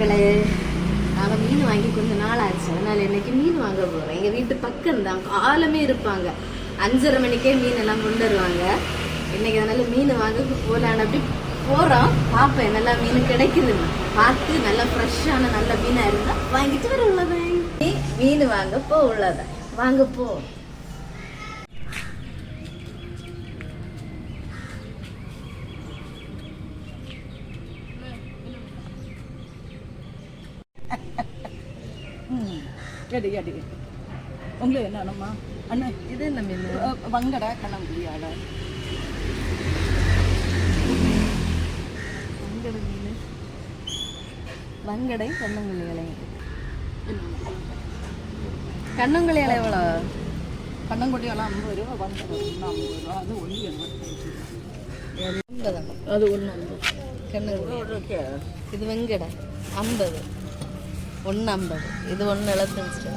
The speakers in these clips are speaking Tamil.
மக்களே நாங்கள் மீன் வாங்கி கொஞ்ச நாள் ஆச்சு. அதனால இன்னைக்கு மீன் வாங்க போகிறோம் எங்கள் வீட்டு பக்கம் தான் காலமே இருப்பாங்க. அஞ்சரை மணிக்கே மீன் எல்லாம் கொண்டு வருவாங்க. இன்னைக்கு அதனால மீன் வாங்க போகலான்னு அப்படி போகிறோம் பார்ப்பேன் நல்லா மீன் கிடைக்குதுன்னு. பார்த்து நல்லா ஃப்ரெஷ்ஷான நல்ல மீனாக இருந்தால் வாங்கிட்டு வர உள்ளதான் மீன் வாங்க போ உள்ளதான் வாங்க போ. எடு எடு. உங்களுக்கு என்னம்மா? அண்ணன் இது என்ன மீன்? வங்கடை கண்ணங்குடியாட வங்கடை மீன். வங்கடை கண்ணங்குழி இலை. கண்ணங்குழி இலை எவ்வளோ? கண்ணங்குடியெல்லாம் ஐம்பது ரூபா வங்கடை ஒன்று ஐம்பது ரூபா. அது ஒன்று அது ஒன்று ஐம்பது. கண்ணங்குழி இது வெங்கடை ஐம்பது. ஒன்று ஐம்பது இது ஒன்று எழுபத்தஞ்சு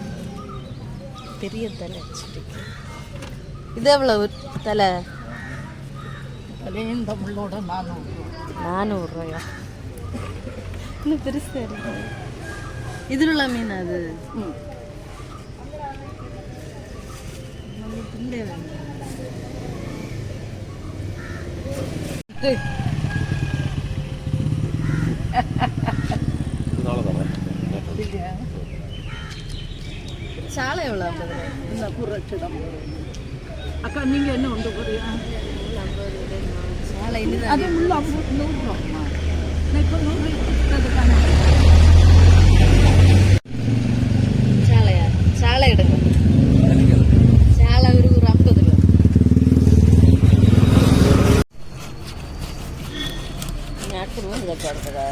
பெரிய தலை வச்சுட்டு. இது எவ்வளவு தலை? இந்த முள்ளோட நானூறு நானூறுரூவாயா இன்னும் பெருசாக இருக்கு. இதில் உள்ள மீன் அது? ம். நம்மளுக்கு சாலை எவ்வளோ இந்த புரட்சிடம் அக்கா நீங்கள் என்ன கொண்டு போறியா சாலை அது உள்ள நூறு ரூபாம்மா நான் இப்போ நூறு சாலையா சாலை எடுங்க. சாலை ஒரு ஒரு ஐம்பது ரூபா நாட்டு ரூபா இந்த படத்துக்கா.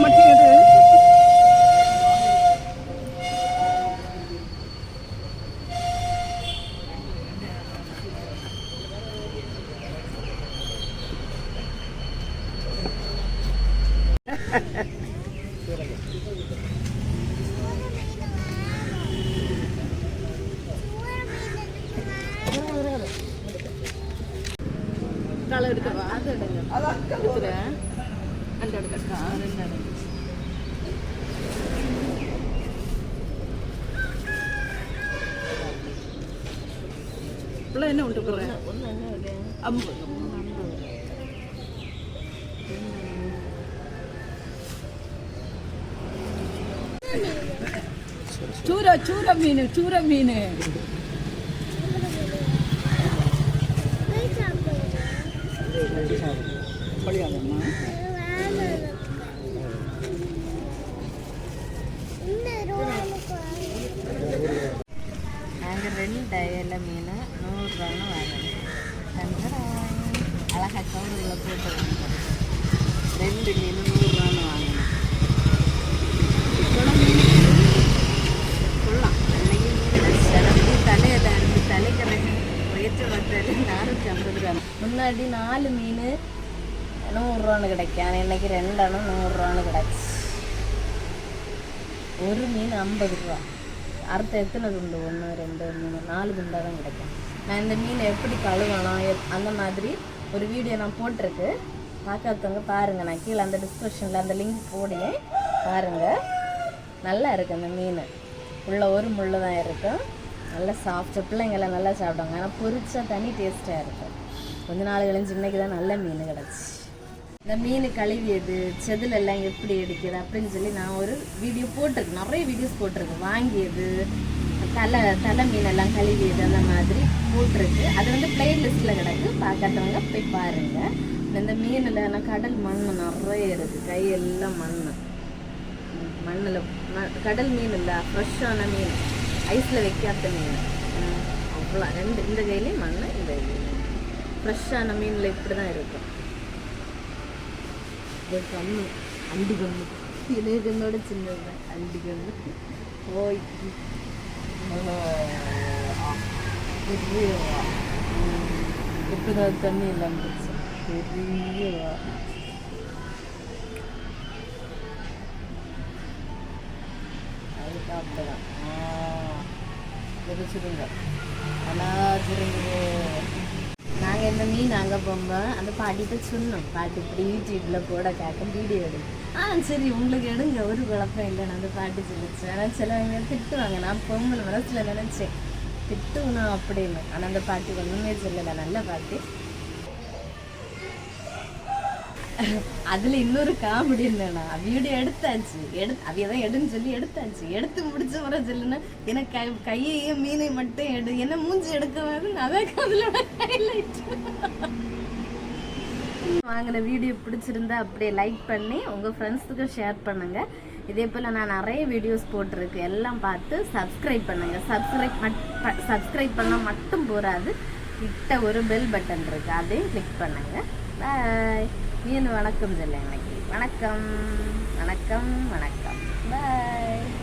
மட்டும் எடு களை எடுக்கவா? எடுத்துறேன். அந்த எடுக்கட்டா ரெண்டு எடுங்க பிள்ளை என்ன உண்டு போகிறேன் ஒன்று என்ன விலை? மீன் நாங்கள் ரெண்டு டயரில் மீன் நூறுரூவான்னு வாங்கணும் தந்துடுறோம். அழகா போட்டு ரெண்டு மீன் நூறுரூவான்னு வாங்கணும் மீன். கொள்ளலாம் அன்னைக்கு மீன் தலையில் இருந்து தலைக்கணக்கு வயிற்று வத்தல் நானூற்றி ஐம்பது ரூபா முன்னாடி நாலு மீன் நூறுரூவான்னு கிடைக்கும். ஆனால் ரெண்டு அணம் நூறுரூவான்னு கிடச்சி ஒரு மீன் ஐம்பது ரூபா. அடுத்த எத்தனை துண்டு? ஒன்று ரெண்டு மூணு நாலு துண்டாக தான் கிடைக்கும். நான் இந்த மீனை எப்படி கழுவணும்? எப்- அந்த மாதிரி ஒரு வீடியோ நான் போட்டிருக்கு. பார்க்காதவங்க பாருங்கள் நான் கீழே அந்த டிஸ்கிரிப்ஷனில் அந்த லிங்க் போடுவேன் பாருங்கள் நல்லா இருக்குது அந்த மீன். உள்ள ஒரு முள் தான் இருக்கும் நல்லா சாப்பிட்டு பிள்ளைங்கெல்லாம் நல்லா சாப்பிடுவாங்க. ஆனால் பொரிச்சா தனி டேஸ்ட்டாக இருக்கும். கொஞ்ச நாள் கழிஞ்சு இன்னைக்கு தான் நல்ல மீன் கிடச்சி. இந்த மீன் கழுவியது செதில் எல்லாம் எப்படி எடுக்கிறது அப்படின்னு சொல்லி நான் ஒரு வீடியோ போட்டிருக்கேன் நிறைய வீடியோஸ் போட்டிருக்கேன் வாங்கியது தலை தலை மீனெல்லாம் கழுவியது அந்த மாதிரி போட்டிருக்கு. அது வந்து பிளேலிஸ்ட்டில் கிடக்கு. பார்க்காதவங்க போய் பாருங்க. இந்த மீனில் ஆனால் கடல் மண் நிறைய இருக்குது கையெல்லாம் மண் மண்ணில் கடல் மீன் இல்லை ஃப்ரெஷ்ஷான மீன். ஐஸில் வைக்காத மீன். அவ்வளோ. ரெண்டு இந்த கையிலையும் மண் இந்த கையிலையும் ஃப்ரெஷ்ஷான மீனில் இப்படி தான் இருக்கும். இது கண்ணு அண்டி கண்ணு இது கண்ணோட சின்னது தான் அண்டி கண்ணு ஓய் பெரிய, ம், இப்போ தான் தண்ணி எல்லாம் போச்சு பெரிய வா. அதுக்கு அப்படிதான் ஆ தெரிச்சுருங்க நல்லா திரும்புது நாங்கள் இந்த மீன் அங்கே போகும்போது அந்த பாட்டிகிட்ட சொன்னோம் பாட்டி இப்படி யூடியூப்பில் போட கேட்க வீடியோ எடு. ஆ சரி உங்களுக்கு எடுங்க ஒரு குழப்பம் இல்லைன்னு அந்த பாட்டி சொல்லிச்சு. ஆனால் சிலவங்க திட்டுவாங்க. நான் பொம்பளை மனசில் நினச்சேன் திட்டுவணும் அப்படின்னு. ஆனால் அந்த பாட்டி ஒன்றுமே சொல்லலை. நல்ல பாட்டி. அதுல இன்னொரு காமெடி என்னன்னா வீடியோ எடுத்தாச்சு. எடு அவியதான் எடுன்னு சொல்லி எடுத்தாச்சு. எடுத்து முடிச்ச முறை சொல்லுன்னா எனக்கு கை கையையும் மீனை மட்டும் எடு. என்ன மூஞ்சி எடுக்க வேணும் அதான் அதோட ஹைலைட் வாங்கின வீடியோ பிடிச்சிருந்தா அப்படியே லைக் பண்ணி உங்கள் ஃப்ரெண்ட்ஸுக்கு ஷேர் பண்ணுங்க. இதே போல் நான் நிறைய வீடியோஸ் போட்டிருக்கு. எல்லாம் பார்த்து சப்ஸ்கிரைப் பண்ணுங்க. சப்ஸ்கிரைப் மட் சப்ஸ்கிரைப் பண்ணால் மட்டும் போகாது கிட்ட ஒரு பெல் பட்டன் இருக்குது அதையும் கிளிக் பண்ணுங்கள் பாய் மீன் வணக்கம் சொல்ல இன்னைக்கு வணக்கம். வணக்கம் வணக்கம். பாய்